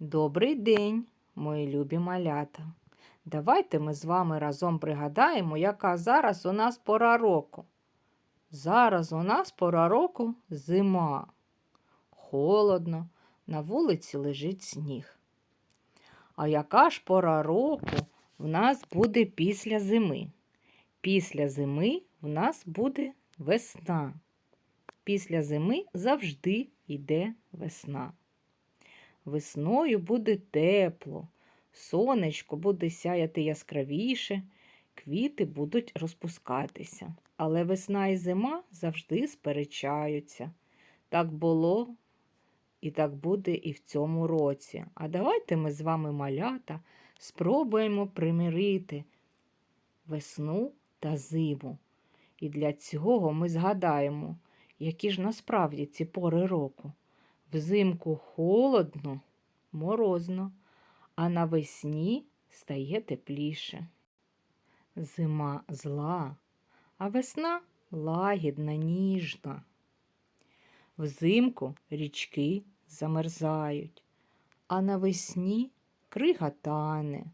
Добрий день, мої любі малята. Давайте ми з вами разом пригадаємо, яка зараз у нас пора року. Зараз у нас пора року зима. Холодно, на вулиці лежить сніг. А яка ж пора року в нас буде після зими? Після зими в нас буде весна. Після зими завжди йде весна. Весною буде тепло, сонечко буде сяяти яскравіше, квіти будуть розпускатися. Але весна і зима завжди сперечаються. Так було і так буде і в цьому році. А давайте ми з вами, малята, спробуємо примирити весну та зиму. І для цього ми згадаємо, які ж насправді ці пори року. Взимку холодно, морозно, а навесні стає тепліше. Зима зла, а весна лагідна, ніжна. Взимку річки замерзають, а навесні крига тане.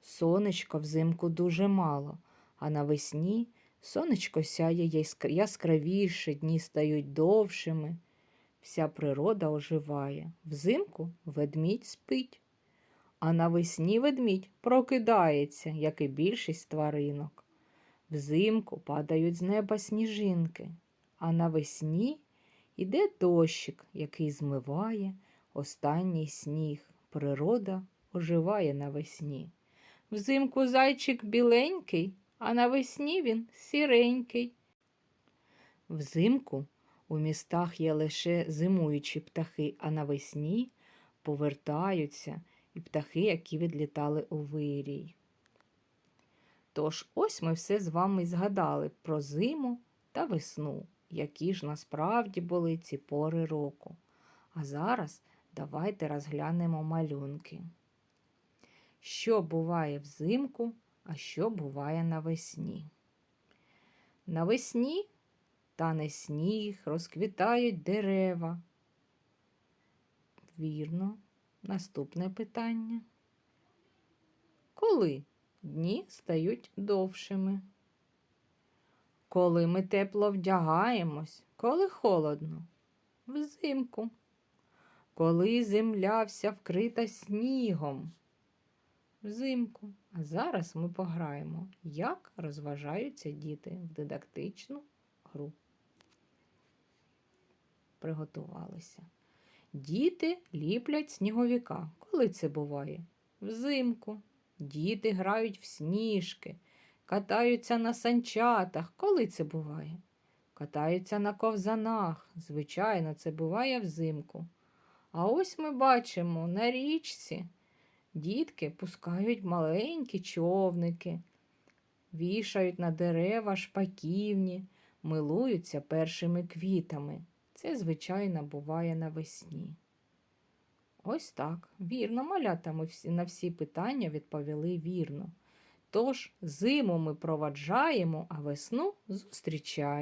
Сонечка взимку дуже мало, а навесні сонечко сяє яскр- яскравіше, дні стають довшими. Вся природа оживає. Взимку ведмідь спить, а навесні ведмідь прокидається, як і більшість тваринок. Взимку падають з неба сніжинки, а навесні іде дощик, який змиває останній сніг. Природа оживає навесні. Взимку зайчик біленький, а навесні він сіренький. Взимку у містах є лише зимуючі птахи, а навесні повертаються і птахи, які відлітали у вирій. Тож ось ми все з вами згадали про зиму та весну, які ж насправді були ці пори року. А зараз давайте розглянемо малюнки. Що буває взимку, а що буває навесні? Навесні тане сніг, розквітають дерева. Вірно, наступне питання. Коли дні стають довшими? Коли ми тепло вдягаємось, коли холодно? Взимку. Коли земля вся вкрита снігом? Взимку. А зараз ми пограємо, як розважаються діти в дидактичну гру. Приготувалися. Діти ліплять сніговіка. Коли це буває? Взимку. Діти грають в сніжки, катаються на санчатах. Коли це буває? Катаються на ковзанах. Звичайно, це буває взимку. А ось ми бачимо на річці дітки пускають маленькі човники, вішають на дерева шпаківні, милуються першими квітами. Це, звичайно, буває навесні. Ось так. Вірно, малята ми всі, на всі питання відповіли вірно. Тож зиму ми проваджаємо, а весну зустрічаємо.